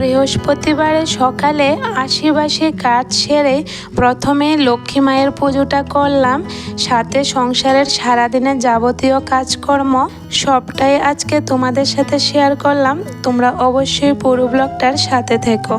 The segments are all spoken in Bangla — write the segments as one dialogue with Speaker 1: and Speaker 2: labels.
Speaker 1: বৃহস্পতিবারে সকালে আশিবাসি কাজ সেরে প্রথমে লক্ষ্মী মায়ের পুজোটা করলাম। সাথে সংসারের সারাদিনের যাবতীয় কাজকর্ম সবটাই আজকে তোমাদের সাথে শেয়ার করলাম। তোমরা অবশ্যই পুরো ব্লগটার সাথে থেকো।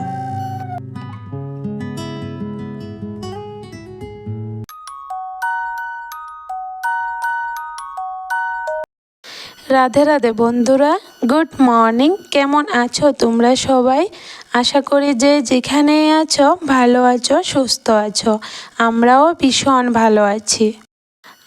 Speaker 1: রাধে রাধে বন্ধুরা, গুড মর্নিং। কেমন আছো তোমরা সবাই? আশা করি যে যেখানেই আছো, ভালো আছো, সুস্থ আছো। আমরাও ভীষণ ভালো আছি।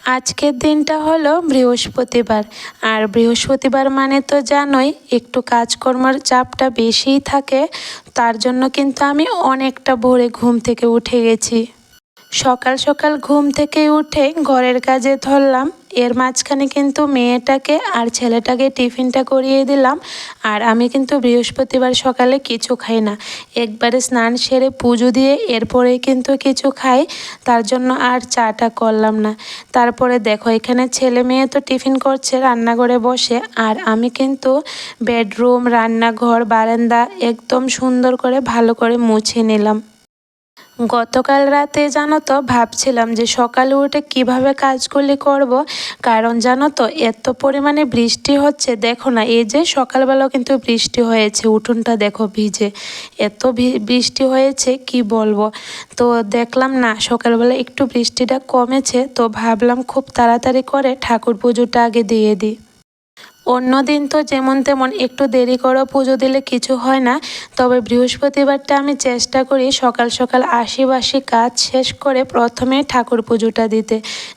Speaker 1: আজকের দিনটা হলো বৃহস্পতিবার। আর বৃহস্পতিবার মানে তো জানোই, একটু কাজকর্মের চাপটা বেশিই থাকে। তার জন্য কিন্তু আমি অনেকটা ভোরে ঘুম থেকে উঠে গেছি। সকাল সকাল ঘুম থেকে উঠে ঘরের কাজে ধরলাম। এর মাঝখানে কিন্তু মেয়েটাকে আর ছেলেটাকে টিফিনটা করিয়ে দিলাম। আর আমি কিন্তু বৃহস্পতিবার সকালে কিছু খাই না। একবারে স্নান সেরে পুজো দিয়ে এরপরে কিন্তু কিছু খাই। তার জন্য আর চাটা করলাম না। তারপরে দেখো, এখানে ছেলে মেয়ে তো টিফিন করছে, রান্নাঘরে বসে। আর আমি কিন্তু বেডরুম, রান্নাঘর, বারান্দা একদম সুন্দর করে ভালো করে মুছে নিলাম। গতকাল রাতে জানো তো ভাবছিলাম যে সকালে উঠে কীভাবে কাজগুলি করব, কারণ জানো তো এত পরিমাণে বৃষ্টি হচ্ছে। দেখো না, এই যে সকালবেলাও কিন্তু বৃষ্টি হয়েছে, উঠোনটা দেখো ভিজে। এত বৃষ্টি হয়েছে, কি বলব? তো দেখলাম না, সকালবেলা একটু বৃষ্টিটা কমেছে, তো ভাবলাম খুব তাড়াতাড়ি করে ঠাকুর পুজোটা আগে দিয়ে দিই। অন্য দিন তো যেমন তেমন একটু দেরি করে, পুজো দিলে কিছু হয় না। তবে বৃহস্পতিবারটা আমি চেষ্টা করি সকাল সকাল আশিবাসি কাজ শেষ করে প্রথমে ঠাকুর পুজোটা দিতে।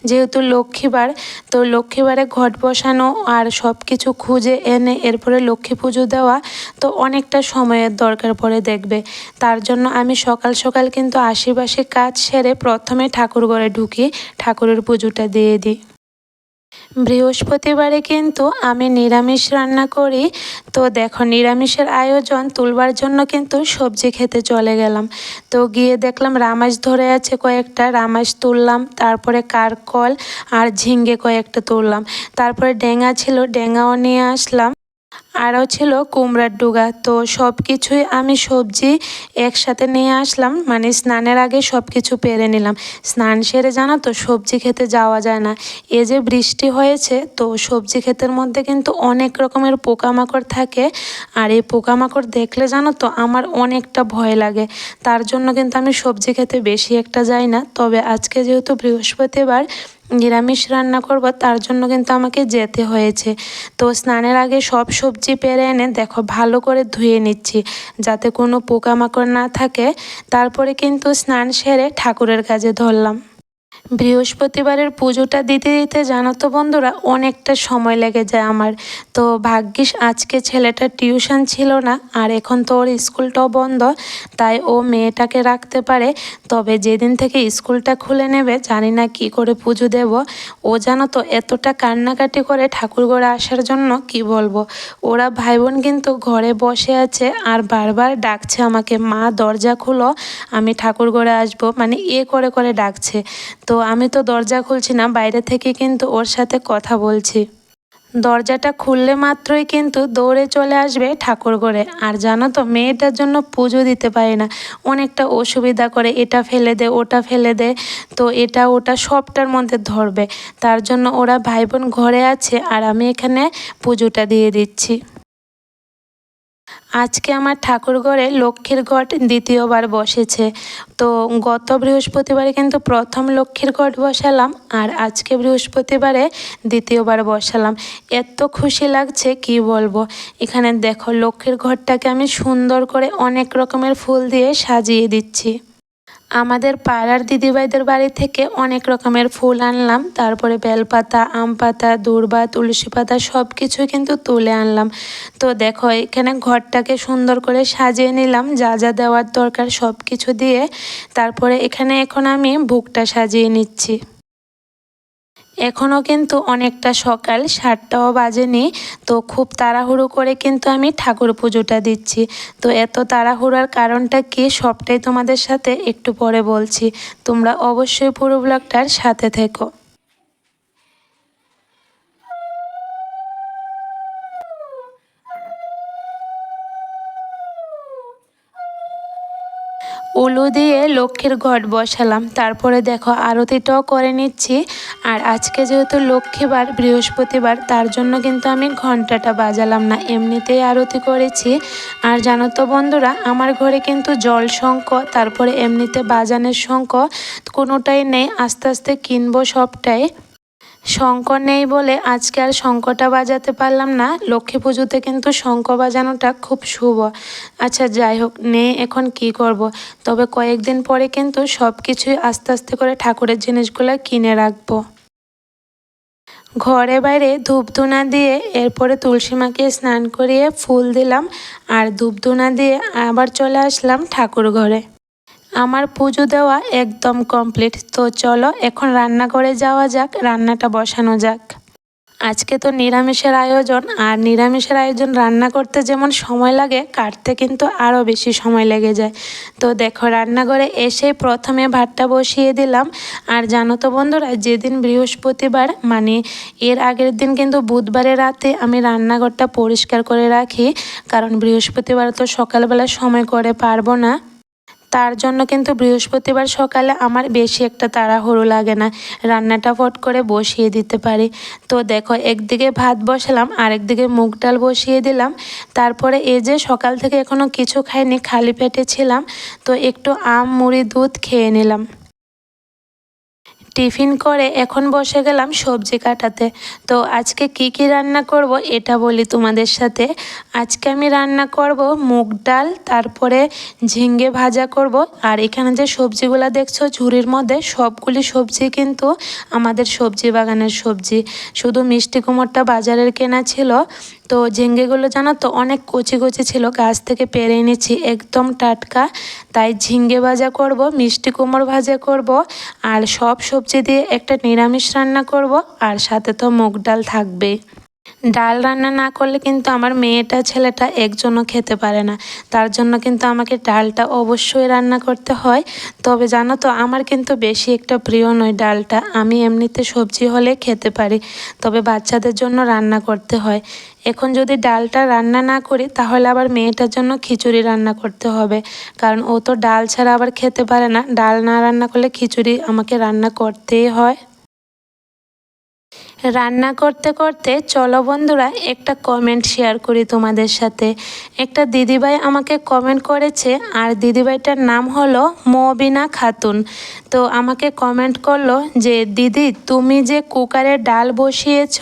Speaker 1: যেহেতু লক্ষ্মীবার, তো লক্ষ্মীবারে ঘট বসানো আর সব কিছু খুঁজে এনে এরপরে লক্ষ্মী পুজো দেওয়া তো অনেকটা সময়ের দরকার পড়ে দেখবে। তার জন্য আমি সকাল সকাল কিন্তু আশিবাসি কাজ সেরে প্রথমে ঠাকুর ঘরে ঢুকি, ঠাকুরের পুজোটা দিয়ে দিই। বৃহস্পতিবারে কিন্তু আমি নিরামিষ রান্না করি। তো দেখো, নিরামিষের আয়োজন তুলবার জন্য কিন্তু সবজি খেতে চলে গেলাম। তো গিয়ে দেখলাম রামাস ধরে আছে কয়েকটা রামাস তুললাম, তারপরে কারকল আর ঝিঙ্গে কয়েকটা তুললাম। তারপরে ডেঙা ছিল, ডেঙাও নিয়ে আসলাম। আরও ছিল কুমড়ার ডুগা। তো সব কিছুই আমি সবজি একসাথে নিয়ে আসলাম। মানে স্নানের আগে সব কিছু পেরে নিলাম। স্নান সেরে জানো তো, সবজি খেতে যাওয়া যায় না। এ যে বৃষ্টি হয়েছে, তো সবজি ক্ষেতের মধ্যে কিন্তু অনেক রকমের পোকামাকড় থাকে। আর এই পোকামাকড় দেখলে জানো তো, আমার অনেকটা ভয় লাগে। তার জন্য কিন্তু আমি সবজি খেতে বেশি একটা যাই না। তবে আজকে যেহেতু বৃহস্পতিবার নিরামিষ রান্না করব, তার জন্য কিন্তু আমাকে যেতে হয়েছে। তো স্নানের আগে সব সবজি পেরে এনে দেখো, ভালো করে ধুয়ে নিচ্ছি, যাতে কোনো পোকামাকড় না থাকে। তারপরে কিন্তু স্নান সেরে ঠাকুরের কাজে ধরলাম। বৃহস্পতিবারের পুজোটা দিতে দিতে জানো তো বন্ধুরা, অনেকটা সময় লেগে যায় আমার। তো ভাগ্যিস আজকে ছেলেটা টিউশন ছিল না, আর এখন তো ওর স্কুলটাও বন্ধ, তাই ও মেয়েটাকে রাখতে পারে। তবে যেদিন থেকে স্কুলটা খুলে নেবে, জানি না কি করে পুজো দেব। ও জানো তো এতটা কান্নাকাটি করে ঠাকুর ঘরে আসার জন্য কি বলব? ওরা ভাই বোন কিন্তু ঘরে বসে আছে আর বারবার ডাকছে আমাকে, মা, দরজা খুলো, আমি ঠাকুর ঘরে আসব। মানে এ করে করে ডাকছে। তো আমি তো দরজা খুলছি না, বাইরে থেকে কিন্তু ওর সাথে কথা বলছি। দরজাটা খুললে মাত্রই কিন্তু দৌড়ে চলে আসবে ঠাকুর ঘরে। আর জানো তো, মেয়েটার জন্য পুজো দিতে পারে না। অনেকটা অসুবিধা করে, এটা ফেলে দে, ওটা ফেলে দে। তো এটা, ওটা সবটার মধ্যে ধরবে। তার জন্য ওরা ভাই বোন ঘরে আছে, আর আমি এখানে পুজোটা দিয়ে দিচ্ছি। আজকে আমার ঠাকুরঘরে লক্ষ্মীর ঘট দ্বিতীয়বার বসেছে। তো গত বৃহস্পতিবারে কিন্তু প্রথম লক্ষ্মীর ঘট বসালাম আর আজকে বৃহস্পতিবারে দ্বিতীয়বার বসালাম। এত খুশি লাগছে, কি বলব? এখানে দেখো লক্ষ্মীর ঘরটাকে আমি সুন্দর করে অনেক রকমের ফুল দিয়ে সাজিয়ে দিচ্ছি। আমাদের পাড়ার দিদিভাইদের বাড়ি থেকে অনেক রকমের ফুল আনলাম। তারপরে বেলপাতা আম পাতা দূর্বা, তুলসী পাতা সব কিছু কিন্তু তুলে আনলাম। তো দেখো, এখানে ঘরটাকে সুন্দর করে সাজিয়ে নিলাম। যা যা দেওয়ার দরকার সব কিছু দিয়ে তারপরে এখানে এখন আমি বুকটা সাজিয়ে নিচ্ছি। এখনও কিন্তু অনেকটা সকাল, সাতটাও বাজেনি, তো খুব তাড়াহুড়ো করে কিন্তু আমি ঠাকুর পুজোটা দিচ্ছি। তো এত তাড়াহুড়ার কারণটা কি সবটাই তোমাদের সাথে একটু পরে বলছি। তোমরা অবশ্যই পুরো ব্লগটার সাথে থেকো। উলু দিয়ে লক্ষ্মীর ঘট বসালাম। তারপরে দেখো, আরতিটাও করে নিচ্ছি। আর আজকে যেহেতু লক্ষ্মীবার, বৃহস্পতিবার, তার জন্য কিন্তু আমি ঘন্টাটা বাজালাম না। এমনিতেই আরতি করেছি। আর জানো তো বন্ধুরা, আমার ঘরে কিন্তু জল শঙ্খ, তারপরে এমনিতে বাজানের শঙ্খ, কোনোটাই নেই। আস্তে আস্তে কিনবো সবটাই। শঙ্খ নেই বলে আজকে আর শঙ্খটা বাজাতে পারলাম না। লক্ষ্মী পুজোতে কিন্তু শঙ্খ বাজানোটা খুব শুভ। আচ্ছা যাই হোক নেই এখন কি করব। তবে কয়েকদিন পরে কিন্তু সব কিছুই আস্তে আস্তে করে ঠাকুরের জিনিসগুলো কিনে রাখব। ঘরে বাইরে ধূপধুনা দিয়ে এরপরে তুলসী মাকে স্নান করিয়ে ফুল দিলাম। আর ধূপধুনা দিয়ে আবার চলে আসলাম ঠাকুর ঘরে। আমার পুজো দেওয়া একদম কমপ্লিট তো চলো, এখন রান্না করে যাওয়া যাক, রান্নাটা বসানো যাক। আজকে তো নিরামিষের আয়োজন, আর নিরামিষের আয়োজন রান্না করতে যেমন সময় লাগে, কাটতে কিন্তু আরও বেশি সময় লেগে যায়। তো দেখো, রান্নাঘরে এসে প্রথমে ভাতটা বসিয়ে দিলাম। আর জানো তো বন্ধুরা, যেদিন বৃহস্পতিবার মানে এর আগের দিন কিন্তু বুধবারের রাতে আমি রান্নাঘরটা পরিষ্কার করে রাখি। কারণ বৃহস্পতিবার তো সকালবেলা সময় করে পারব না। তার জন্য কিন্তু বৃহস্পতিবার সকালে আমার বেশি একটা তাড়াহুড়ো লাগে না। রান্নাটা ফট করে বসিয়ে দিতে পারি। তো দেখো, একদিকে ভাত বসালাম, আরেকদিকে মুগ ডাল বসিয়ে দিলাম। তারপরে এই যে সকাল থেকে এখনও কিছু খাইনি, খালি পেটে ছিলাম। তো একটু আম, মুড়ি, দুধ খেয়ে নিলাম। টিফিন করে এখন বসে গেলাম সবজি কাটাতে। তো আজকে কি কি রান্না করব এটা বলি তোমাদের সাথে। আজকে আমি রান্না করব মুগ ডাল, তারপরে ঝিঙ্গে ভাজা করব। আর এখানে যে সবজিগুলো দেখছ ঝুড়ির মধ্যে, সবগুলি সবজি কিন্তু আমাদের সবজি বাগানের সবজি। শুধু মিষ্টি কুমড়টা বাজারের কেনা ছিল। তো ঝিঙ্গেগুলো জানো তো, অনেক কচি কচি ছিল, গাছ থেকে পেরে এনেছি, একদম টাটকা। তাই ঝিঙ্গে ভাজা করব, মিষ্টি কুমড় ভাজা করব, আর সব সবজি দিয়ে একটা নিরামিষ রান্না করব, আর সাথে তো মুগ ডাল থাকবে ডাল রান্না না করলে কিন্তু আমার মেয়েটা, ছেলেটা একজনও খেতে পারে না। তার জন্য কিন্তু আমাকে ডালটা অবশ্যই রান্না করতে হয়। তবে জানো তো, আমার কিন্তু বেশি একটা প্রিয় নয় ডালটা। আমি এমনিতে সবজি হলে খেতে পারি, তবে বাচ্চাদের জন্য রান্না করতে হয়। এখন যদি ডালটা রান্না না করি, তাহলে আবার মেয়েটার জন্য খিচুড়ি রান্না করতে হবে। কারণ ও তো ডাল ছাড়া আবার খেতে পারে না। ডাল না রান্না করলে খিচুড়ি আমাকে রান্না করতেই হয়। রান্না করতে করতে চলো বন্ধুরা, একটা কমেন্ট শেয়ার করি তোমাদের সাথে। একটা দিদিভাই আমাকে কমেন্ট করেছে, আর দিদিভাইটার নাম হলো মবিনা খাতুন। তো আমাকে কমেন্ট করল যে, দিদি, তুমি যে কুকারে ডাল বসিয়েছ,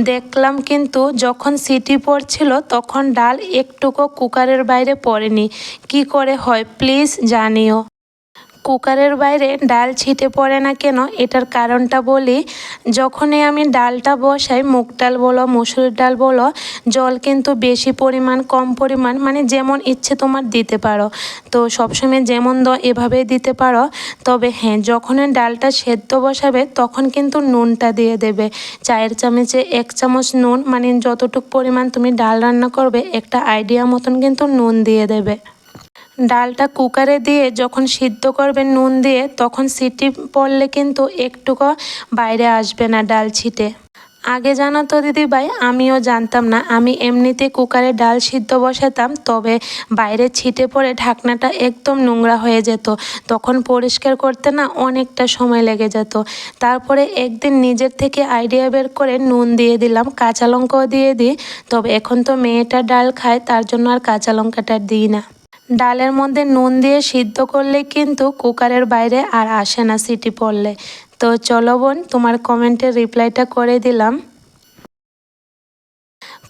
Speaker 1: দেখলাম কিন্তু যখন সিটি পড়ছিল তখন ডাল একটুকু কুকারের বাইরে পড়েনি। কি করে হয় প্লিজ জানিও। কুকারের বাইরে ডাল ছিটে পড়ে না কেন? এটার কারণটা বলি, যখনই আমি ডালটা বসাই, মুগ ডাল বলো, মুসুর ডাল বলো, জল কিন্তু বেশি পরিমাণ, কম পরিমাণ মানে যেমন ইচ্ছে তোমার দিতে পারো। তো সবসময় যেমন দ, এভাবেই দিতে পারো। তবে হ্যাঁ যখনই ডালটা সেদ্ধ বসাবে, তখন কিন্তু নুনটা দিয়ে দেবে। চায়ের চামচে এক চামচ নুন মানে যতটুক পরিমাণ তুমি ডাল রান্না করবে, একটা আইডিয়া মতন কিন্তু নুন দিয়ে দেবে। ডালটা কুকারে দিয়ে যখন সিদ্ধ করবেন নুন দিয়ে, তখন সিটি পড়লে কিন্তু একটুকু বাইরে আসবে না ডাল ছিটে। আগে জানো তো দিদিভাই, আমিও জানতাম না, আমি এমনিতে কুকারে ডাল সিদ্ধ বসাতাম, তবে বাইরে ছিটে পড়ে ঢাকনাটা একদম নোংরা হয়ে যেত। তখন পরিষ্কার করতে না অনেকটা সময় লেগে যেত। তারপরে একদিন নিজের থেকে আইডিয়া বের করে নুন দিয়ে দিলাম, কাঁচা লঙ্কাও দিয়ে দিই, তবে এখন তো মেয়েটা ডাল খায়, তার জন্য আর কাঁচা লঙ্কাটা দিই না। ডালের মধ্যে নুন দিয়ে সিদ্ধ করলে কিন্তু কুকারের বাইরে আর আসে না সিটি পড়লে। তো চলো বোন, তোমার কমেন্টের রিপ্লাইটা করে দিলাম।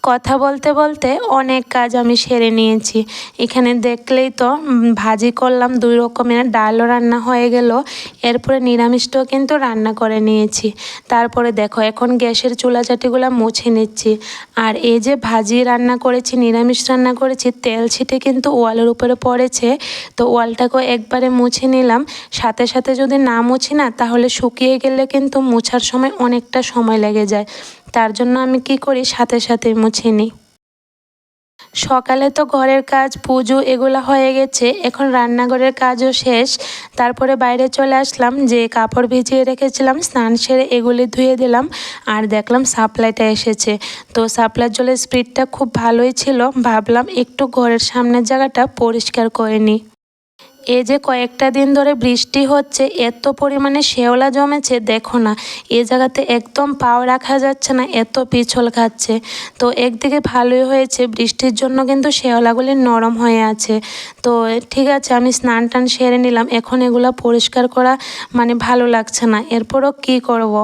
Speaker 1: কথা বলতে বলতে অনেক কাজ আমি সেরে নিয়েছি। এখানে দেখলেই তো ভাজি করলাম, দুই রকমের ডালও রান্না হয়ে গেল। এরপরে নিরামিষটাও কিন্তু রান্না করে নিয়েছি। তারপরে দেখো, এখন গ্যাসের চুলাচাটিগুলো মুছে নিচ্ছি। আর এই যে ভাজি রান্না করেছি, নিরামিষ রান্না করেছি, তেল ছিটে কিন্তু ওয়ালের উপরে পড়েছে। তো ওয়ালটাকেও একবারে মুছে নিলাম। সাথে সাথে যদি না মুছি না, তাহলে শুকিয়ে গেলে কিন্তু মুছার সময় অনেকটা সময় লেগে যায়। তার জন্য আমি কি করি? সাথে সাথে মুছে নিই। সকালে তো ঘরের কাজ, পুজো এগুলো হয়ে গেছে। এখন রান্নাঘরের কাজও শেষ। তারপরে বাইরে চলে আসলাম, যে কাপড় ভিজিয়ে রেখেছিলাম, স্নান সেরে এগুলি ধুয়ে দিলাম আর দেখলাম সাপ্লাইটা এসেছে। তো সাপ্লাইয়ের জলের স্পিডটা খুব ভালোই ছিল। ভাবলাম একটু ঘরের সামনের জায়গাটা পরিষ্কার করে নিই। এই যে কয়েকটা দিন ধরে বৃষ্টি হচ্ছে, এত পরিমাণে শেওলা জমেছে, দেখো না, এ জায়গাতে একদম পাও রাখা যাচ্ছে না, এত পিছল খাচ্ছে তো একদিকে ভালোই হয়েছে, বৃষ্টির জন্য কিন্তু শেওলাগুলি নরম হয়ে আছে তো ঠিক আছে, আমি স্নান টান সেরে নিলাম, এখন এগুলো পরিষ্কার করা মানে ভালো লাগছে না, এরপরও কি করব।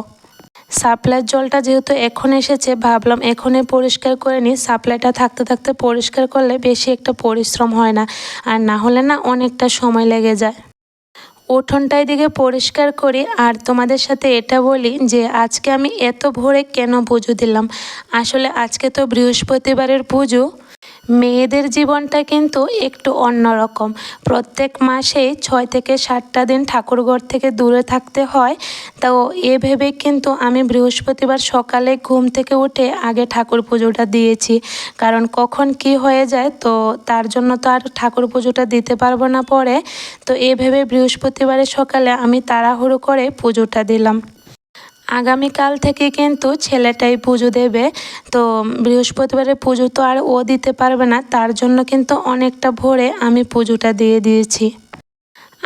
Speaker 1: সাপ্লাইয়ের জলটা যেহেতু এখন এসেছে, ভাবলাম এখনই পরিষ্কার করে নিই। সাপ্লাইটা থাকতে থাকতে পরিষ্কার করলে বেশি একটা পরিশ্রম হয় না, আর না হলে না অনেকটা সময় লেগে যায়। উঠোনটা দিকে পরিষ্কার করি, আর তোমাদের সাথে এটা বলি যে আজকে আমি এত ভোরে কেন পুজো দিলাম? আসলে আজকে তো বৃহস্পতিবারের পুজো মেয়েদের জীবনটা কিন্তু একটু অন্যরকম প্রত্যেক মাসেই ছয় থেকে সাতটা দিন ঠাকুরঘর থেকে দূরে থাকতে হয়। তো এ ভেবে কিন্তু আমি বৃহস্পতিবার সকালে ঘুম থেকে উঠে আগে ঠাকুর পুজোটা দিয়েছি। কারণ কখন কি হয়ে যায় তো তার জন্য তো আর ঠাকুর পুজোটা দিতে পারব না পরে। তো এ ভেবে বৃহস্পতিবারের সকালে আমি তাড়াহুড়ো করে পুজোটা দিলাম। আগামীকাল থেকে কিন্তু ছেলেটাই পুজো দেবে। তো বৃহস্পতিবারের পুজো তো আর ও দিতে পারবে না, তার জন্য কিন্তু অনেকটা ভোরে আমি পুজোটা দিয়ে দিয়েছি।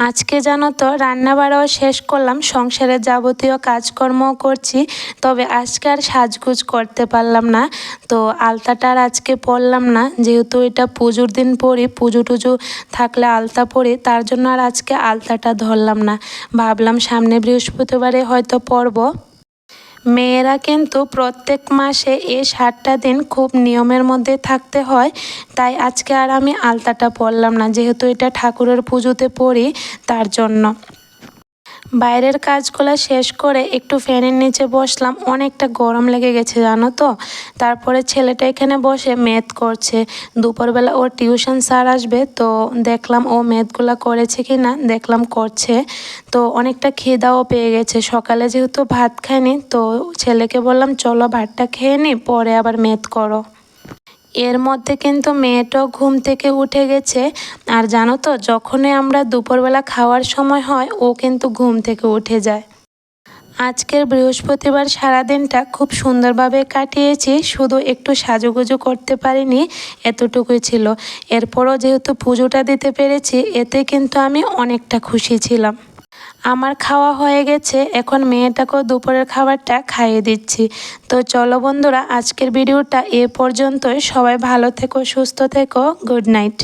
Speaker 1: আজকে জানো তো রান্নাবাড়াও শেষ করলাম, সংসারের যাবতীয় কাজকর্মও করছি, তবে আজকে আর সাজগুজ করতে পারলাম না। তো আলতাটা আর আজকে পরলাম না, যেহেতু এটা পুজোর দিন পরি, পুজো টুজো থাকলে আলতা পরি, তার জন্য আর আজকে আলতাটা ধরলাম না। ভাবলাম সামনে বৃহস্পতিবারে হয়তো পরবো। মেয়েরা কিন্তু প্রত্যেক মাসে এই সাতটা দিন খুব নিয়মের মধ্যে থাকতে হয়। তাই আজকে আর আমি আলতাটা পরলাম না, যেহেতু এটা ঠাকুরের পুজোতে পড়ি তার জন্য। বাইরের কাজগুলো শেষ করে একটু ফ্যানের নিচে বসলাম, অনেকটা গরম লেগে গেছে, জানো তো? তারপরে ছেলেটা এখানে বসে ম্যাথ করছে। দুপুরবেলা ওর টিউশন স্যার আসবে, তো দেখলাম ও ম্যাথগুলো করেছে কি না দেখলাম করছে। তো অনেকটা খিদাও পেয়ে গেছে। সকালে যেহেতু ভাত খায়নি তো ছেলেকে বললাম, চলো ভাতটা খেয়ে নি, পরে আবার ম্যাথ করো। এর মধ্যে কিন্তু মেয়েটাও ঘুম থেকে উঠে গেছে। আর জানো তো, যখনই আমরা দুপুরবেলা খাওয়ার সময় হয়, ও কিন্তু ঘুম থেকে উঠে যায়। আজকের বৃহস্পতিবার সারাদিনটা খুব সুন্দরভাবে কাটিয়েছি, শুধু একটু সাজুগুজু করতে পারিনি, এতটুকুই ছিল। এরপরও যেহেতু পুজোটা দিতে পেরেছি, এতে কিন্তু আমি অনেকটা খুশি ছিলাম। আমার খাওয়া হয়ে গেছে, এখন মেয়েটাকেও দুপুরের খাবারটা খাইয়ে দিচ্ছি। তো চলো বন্ধুরা, আজকের ভিডিওটা এ পর্যন্তই। সবাই ভালো থেকো, সুস্থ থেকো, গুড নাইট।